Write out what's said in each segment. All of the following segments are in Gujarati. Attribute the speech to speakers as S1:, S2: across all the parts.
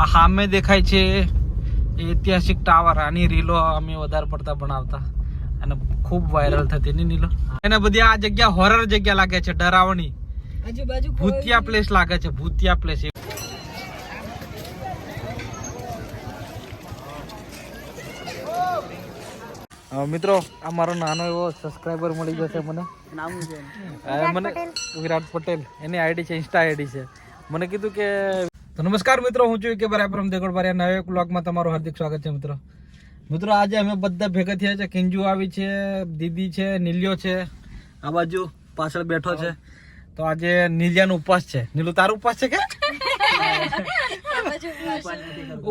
S1: આ સામે દેખાય છે ઐતિહાસિક ટાવર આની રીલો અમે વધારે પડતા બનાવતા અને ખૂબ વાયરલ થતી ની નીલો એને બધી આ જગ્યા હોરર જગ્યા લાગે છે ડરાવણી.
S2: આજુબાજુ
S1: ભૂતિયા પ્લેસ લાગે છે ભૂતિયા પ્લેસ મિત્રો આ મારો નાનો એવો સબસ્ક્રાઇબર મળી જશે મને. અ, મને વિરાટ પટેલ. એની આઈડી છે ઇન્સ્ટા આઈડી છે. મને કીધું કે તો નમસ્કાર મિત્રો હું છું કે બરાબર દેગોડ બારિયા નવા એક બ્લોગમાં તમારું હાર્દિક સ્વાગત છે મિત્રો. મિત્રો આજે અમે બધા ભેગા થયા છે. કિંજુ આવી છે દીદી છે નીલ્યો છે આ બાજુ પાછળ બેઠો છે. તો આજે નીલિયાનો ઉપવાસ છે. નીલુ તારું ઉપવાસ છે કે?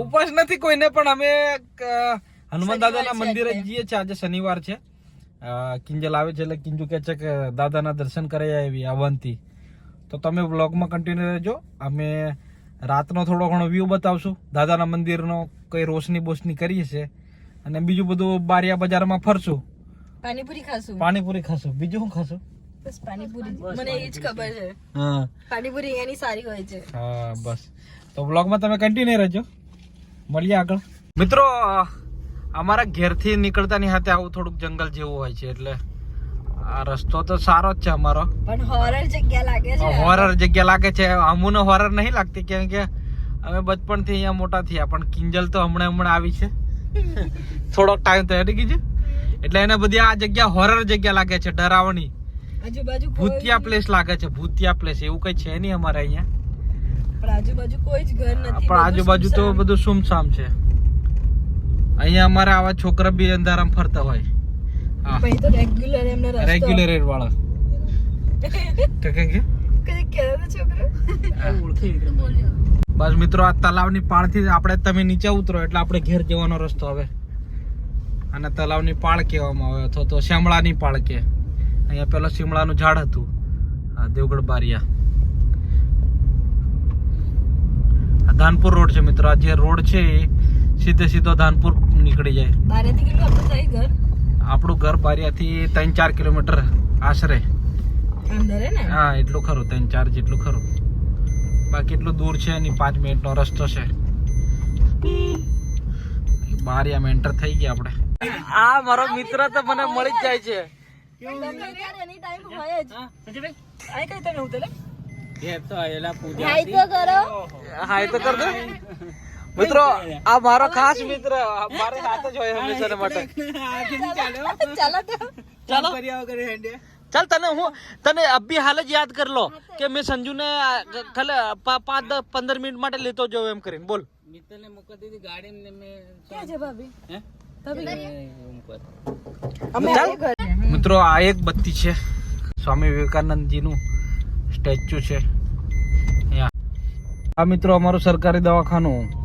S1: ઉપવાસ નથી કોઈને પણ અમે હનુમાન દાદાના મંદિરે જઈએ છીએ. આજે શનિવાર છે. કિંજલ આવે છે એટલે કિંજુ કહે છે કે દાદાના દર્શન કરી એવી આવનથી તો તમે બ્લોગમાં કન્ટિન્યુ રહેજો. અમે રાતનો થોડો ઘણો વ્યૂ બતાવશું. દાદાના મંદિરનો કઈ રોશની બોશની કરીએ છે અને બીજું બધું બારિયા બજારમાં ફરશું.
S2: પાણીપુરી ખાશું.
S1: પાણીપુરી ખાશું. બીજું શું ખાશું?
S2: બસ પાણીપુરી. મને એ જ ખબર છે.
S1: હા.
S2: પાણીપુરી એની સારી હોય છે.
S1: હા બસ. તો બ્લોગમાં તમે કન્ટિન્યુ રહેજો. મળીએ આગળ. મિત્રો અમારા ઘેરથી નીકળતાની સાથે આવું થોડુંક જંગલ જેવું હોય છે એટલે આ રસ્તો તો સારો જ છે અમારો.
S2: પણ હોરર જગ્યા લાગે છે.
S1: હોરર જગ્યા લાગે છે. અમુને હોરર નહીં લાગતી કેમ કે અમે બચપણથી અહીંયા મોટા થયા પણ કિંજલ તો હમણાં હમણાં આવી છે. થોડોક ટાઈમ તો એની કીધું એટલે એને બધી આ જગ્યા હોરર જગ્યા લાગે છે ડરાવણી.
S2: આજુબાજુ
S1: ભૂતિયા પ્લેસ લાગે છે ભૂતિયા પ્લેસ એવું કઈ છે નહીં અમારે અહીંયા.
S2: પણ આજુબાજુ કોઈ જ ઘર નથી
S1: પણ આજુબાજુ તો બધું સુમસામ છે. અહીંયા અમારે આવા છોકરા બી અંધારામાં ફરતા હોય.
S2: પછી તો રેગ્યુલર એમને રસ્તો.
S1: રેગ્યુલર રેટ વાળા. તો કે? કે
S2: કઈ કહેવાનો છોકરો.
S1: બસ મિત્રો આ તલાવની પાળથી આપણે તમે નીચે ઉતરો એટલે આપણે ઘેર જવાનો રસ્તો હવે. અને તલાવની પાળ કહેવામાં આવે અથવા તો શામળાની પાળ કે. અહીંયા પેલો શિમળાનું ઝાડ હતું. આ દેવગઢ બારિયા. આ ધાનપુર રોડ છે મિત્રો. આ જે રોડ છે એ સીધે સીધો ધાનપુર નીકળી જાય.
S2: બારેથી કેટલું આપણું થાય ઘર?
S1: આપણું ઘર બારિયાથી ત્રણ ચાર કિલોમીટર આશરે.
S2: હે ને?
S1: હા એટલું ખરું ત્રણ ચાર જેટલું ખરું. બાકી એટલું દૂર છે નહીં પાંચ મિનિટનો રસ્તો છે. બારિયા એન્ટર થઈ ગયા આપણે. આ મારો મિત્ર તો મને મળી જ જાય છે.
S2: એની હોય
S1: તો આયેલા
S2: હાય તો કરો.
S1: હા એ તો કર દે મિત્રો આ મારો ખાસ મિત્ર મારે સાથે જ હોય હંમેશા માટે.
S2: ચાલો.
S1: ચાલ. તને હું તને અભી હાલ જ યાદ કર લો કે મેં સંજુ ને ખાલે પા- પાંચ દસ પંદર મિનિટ માટે લેતો જાઉં એમ કરીને. બોલ.
S2: ક્યાં છે ભાભી?
S1: મિત્રો આ એક બત્તી છે. સ્વામી વિવેકાનંદજીનું સ્ટેચ્યુ છે. અહીંયા. આ મિત્રો અમારું સરકારી દવાખાનું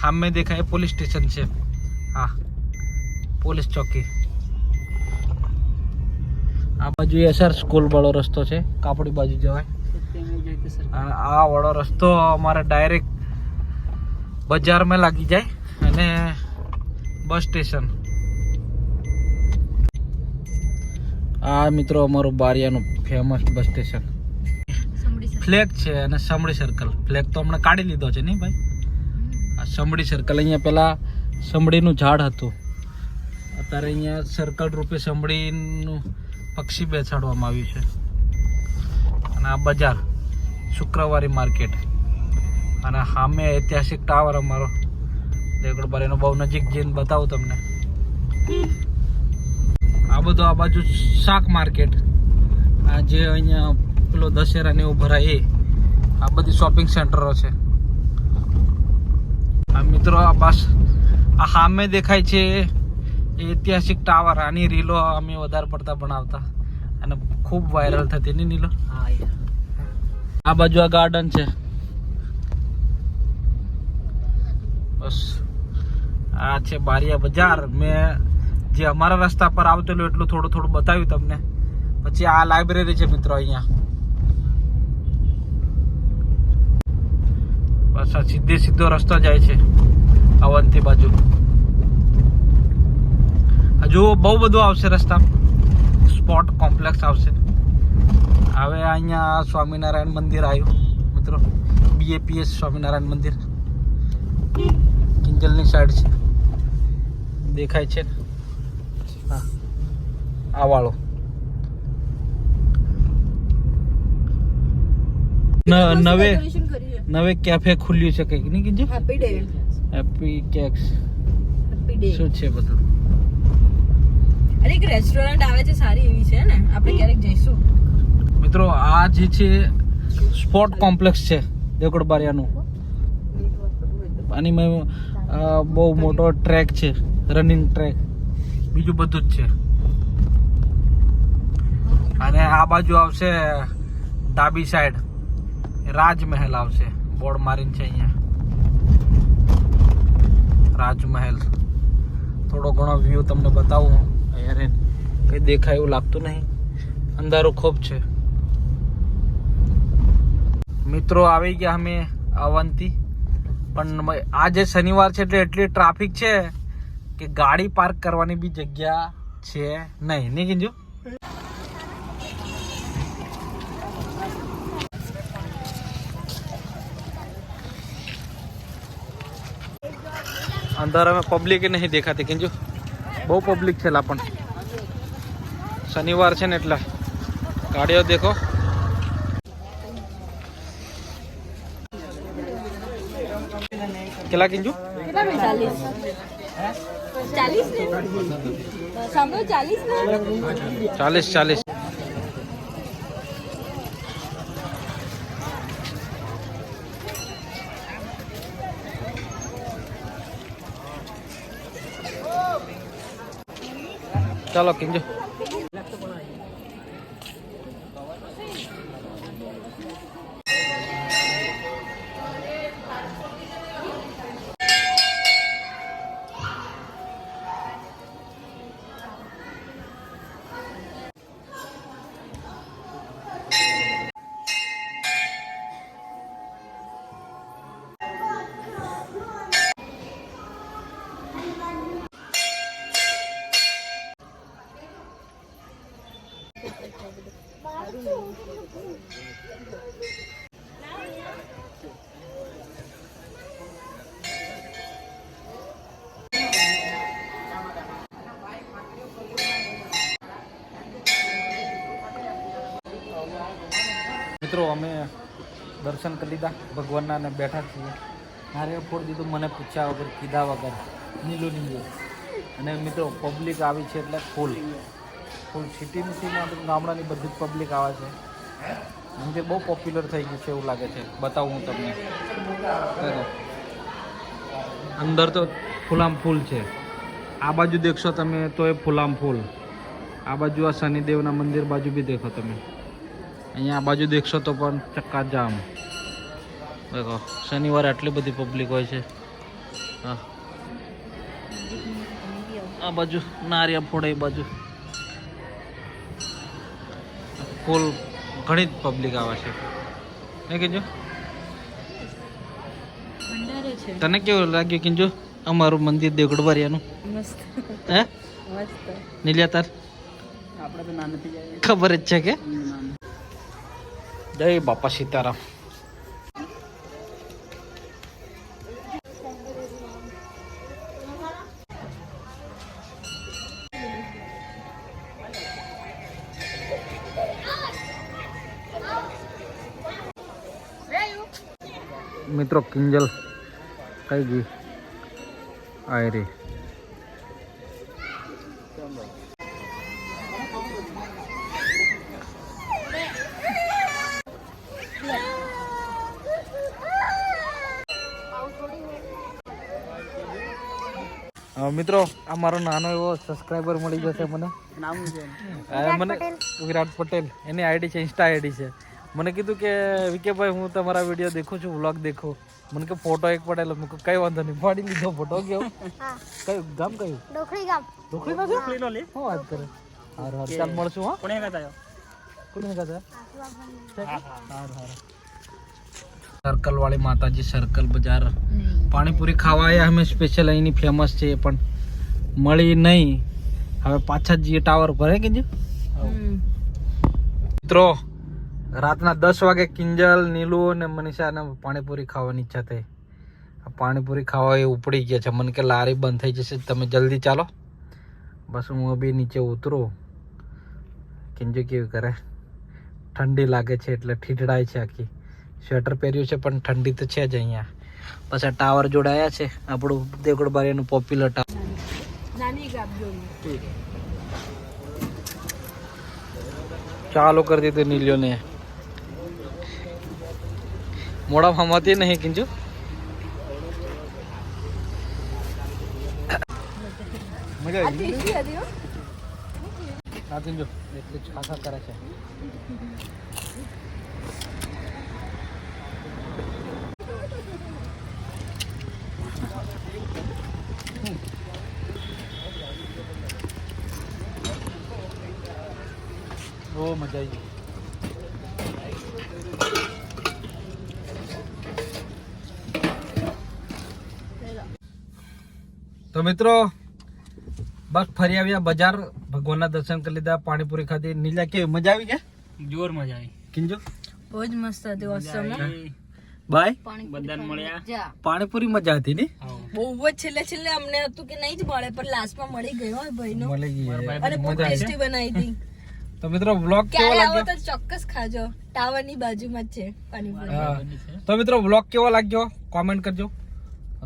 S1: સામે દેખાય પોલીસ સ્ટેશન છે. હા પોલીસ ચોકી. આ બાજુ એસઆર સ્કૂલ વાળો રસ્તો છે. કાપડી બાજુ જવાય. અને આ વાળો રસ્તો અમારે ડાયરેક્ટ બજારમાં લાગી જાય અને બસ સ્ટેશન. આ મિત્રો અમારું બારિયાનું ફેમસ બસ સ્ટેશન. ફ્લેગ છે અને સમડી સર્કલ ફ્લેગ તો હમણાં કાઢી લીધો છે નહીં ભાઈ? સમડી સર્કલ અહીંયા પહેલાં સમડીનું ઝાડ હતું. અત્યારે અહીંયા સર્કલ રૂપે સમડીનું પક્ષી બેસાડવામાં આવ્યું છે. અને આ બજાર, શુક્રવારી માર્કેટ. અને સામે ઐતિહાસિક ટાવર અમારો. દેગડબાર, એનો બહુ નજીક જઈને બતાવું તમને. આ બધું આ બાજુ શાક માર્કેટ આ જે અહીંયા પેલો દશેરાને એવું ભરાય એ. આ બધી શોપિંગ સેન્ટરો છે. મિત્રો આ બસ આ સામે દેખાય છે ઐતિહાસિક ટાવર આની રીલો અમે વધારે પડતા બનાવતા અને ખૂબ વાયરલ થતી. નહીં નીલો આ બાજુ આ ગાર્ડન છે. બસ. આ છે બારિયા બજાર. મેં જે અમારા રસ્તા પર આવતેલું એટલું થોડું થોડું બતાવ્યું તમને. પછી આ લાઇબ્રેરી છે મિત્રો અહીંયા. બસ સીધે સીધો રસ્તો જાય છે અવંતી બાજુ. હજુ બહુ બધું આવશે રસ્તા. સ્પોટ કોમ્પ્લેક્સ આવશે. હવે અહીંયા સ્વામિનારાયણ મંદિર આવ્યું. મિત્રો બીએપીએસ સ્વામિનારાયણ મંદિર. કિંજલની સાઈડ છે. દેખાય છે. હા. આ વાળો ન- નવે નવે કેફે ખુલ્યું છે કંઈક નહીં કીધું?
S2: Happy day
S1: happy cakes
S2: happy day
S1: શું છે બધું?
S2: અરે એક રેસ્ટોરન્ટ આવે છે સારી એવી છે ને આપણે ક્યારેક જઈશું.
S1: મિત્રો આ જે છે સ્પોર્ટ કોમ્પ્લેક્સ છે દેવગઢ આની મેં બહુ મોટો ટ્રેક છે રનિંગ ટ્રેક બીજું બધું જ છે. અને આ બાજુ આવશે ડાબી સાઈડ રાજમહેલ આવશે. બોર્ડ મારીને છે અહીંયા. રાજમહેલ. થોડો ઘણો વ્યૂ તમને બતાવું હું. રહીને. કંઈ દેખાય એવું લાગતું નહીં. અંધારું ખૂબ છે. મિત્રો આવી ગયા અમે અવંતી. પણ આજે શનિવાર છે એટલે એટલી ટ્રાફિક છે કે ગાડી પાર્ક કરવાની બી જગ્યા છે નહીં. નહીં, કિંજુ? અંદર અમે પબ્લિક નહીં દેખાતી કિંજુ બહુ પબ્લિક છે લા પણ શનિવાર છે ને એટલે ગાડીઓ દેખો કેટલા કિંજુ
S2: કેટલા મિનિટ ચાલીસ ચાલીસ
S1: ચાલો કિંજુ. મિત્રો, અમે દર્શન કરી લીધા, ભગવાનના અને બેઠા છીએ. મારે ફોડ દીધું, મને પૂછ્યા વગર, કીધા વગર. નીલું નીલું. અને મિત્રો પબ્લિક આવી છે એટલે ફૂલ ફૂલ સિટીની સીમાં ગામડાની બધી જ પબ્લિક આવે છે. એમ કે બહુ પોપ્યુલર થઈ ગયું છે એવું લાગે છે. બતાવું હું તમને. અંદર તો ફૂલામ ફૂલ છે. આ બાજુ દેખશો તમે, તો એ ફૂલામ ફૂલ. આ બાજુ આ શનિદેવના મંદિર બાજુ બી દેખો તમે. અહીંયા આ બાજુ દેખશો તો પણ ચક્કાજામ દેખો શનિવારે આટલી બધી પબ્લિક હોય છે. હા. આ બાજુ નારિયા ફોડે એ બાજુ. ફૂલ ઘણી જ પબ્લિક આવે છે. નહીં
S2: કીજો
S1: તને કેવું લાગ્યું કીજો અમારું મંદિર દેવગઢબારિયાનું
S2: મસ્ત.
S1: હે?
S2: મસ્ત.
S1: નીલિયા તાર
S2: આપણે તો નાનથી જઈએ.
S1: ખબર જ છે કે? જય બાપા સીતારામ મિત્રો કિંજલ કઈ ગઈ આય રે મિત્રો આ મારો નાનો એવો સબસ્ક્રાઈબર મળી જશે મને. મને વિરાટ પટેલ. એની આઈડી છે ઇન્સ્ટા આઈડી છે. મને કીધું કે વિકેભાઈ હું તમારા વીડિયો દેખું છું વ્લોગ દેખું. મને કે ફોટો એક પડેલો. મેં કઈ વાંધો નહીં પાડી લીધો ફોટો કેવો? કયું ગામ કયું?
S3: ડોખરી ગામ.
S1: ઢોકળી ગામ છે
S2: નો લે.
S1: હું વાત કરે? હાર હાર. ચાલ મળશું હા?
S2: કોને કાતા
S1: કોને કહેતા હાર હાર. સર્કલ વાળી માતાજી સર્કલ બજાર. પાણીપુરી ખાવા આવ્યા અમે સ્પેશિયલ અહીંની ફેમસ છે પણ મળી નહીં. હવે પાછા જઈએ ટાવર પર હે કે મિત્રો રાતના દસ વાગે કિંજલ નીલુ અને મનીષાને પાણીપુરી ખાવાની ઈચ્છા થઈ. આ પાણીપુરી ખાવા એ ઉપડી ગયા છે. મને કે લારી બંધ થઈ જશે તમે જલ્દી ચાલો. બસ હું બી નીચે ઉતરું. કિંજુ કેવી કરે? ઠંડી લાગે છે એટલે ઠીઠડાય છે આખી. સ્વેટર પહેર્યું છે પણ ઠંડી તો છે જ અહીંયા. પછી ટાવર જોડાયા છે. આપણું દેગોડ બારીનું પોપ્યુલર ટાવર ચાલુ કરી દીધું નીલ્યોને મોડામાં ફમાતી નહીં કિંજુ? મજા આવી
S2: તીખી હા.
S1: કિંજુ. એટલી ખાસા કરે છે. બહુ મજા આવી તો મિત્રો બસ ફરી આવ્યા બજાર. ભગવાનના દર્શન કરી લીધા પાણીપુરી ખાધી. નીલા કેવી? મજા આવી કે
S3: જોર મજા આવી.
S1: કિંજો?
S2: બહુ જ મસ્ત હતી ઓસમ
S1: બાય.
S3: બધાને મળ્યા.
S1: પાણીપુરી મજા હતી ને?
S2: બહુ જ છેલ્લે છેલ્લે અમને હતું કે નહીં જ મળે પણ લાસ્ટમાં મળી ગયો હોય ભાઈનો.
S1: મળી ગયો
S2: અને બહુ ટેસ્ટી બનાવી હતી.
S1: તો મિત્રો વ્લોગ કેવો લાગ્યો?
S2: તો ચોક્કસ ખાજો. ટાવરની બાજુમાં જ છે પાણીપુરી.
S1: તો મિત્રો વ્લોગ કેવો લાગ્યો? કોમેન્ટ કરજો.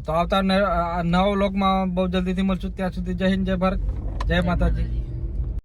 S1: તો આવતા નવા વ્લોગમાં બહુ જલ્દીથી મળશું. ત્યાં સુધી જય હિન્દ જય ભારત જય માતાજી.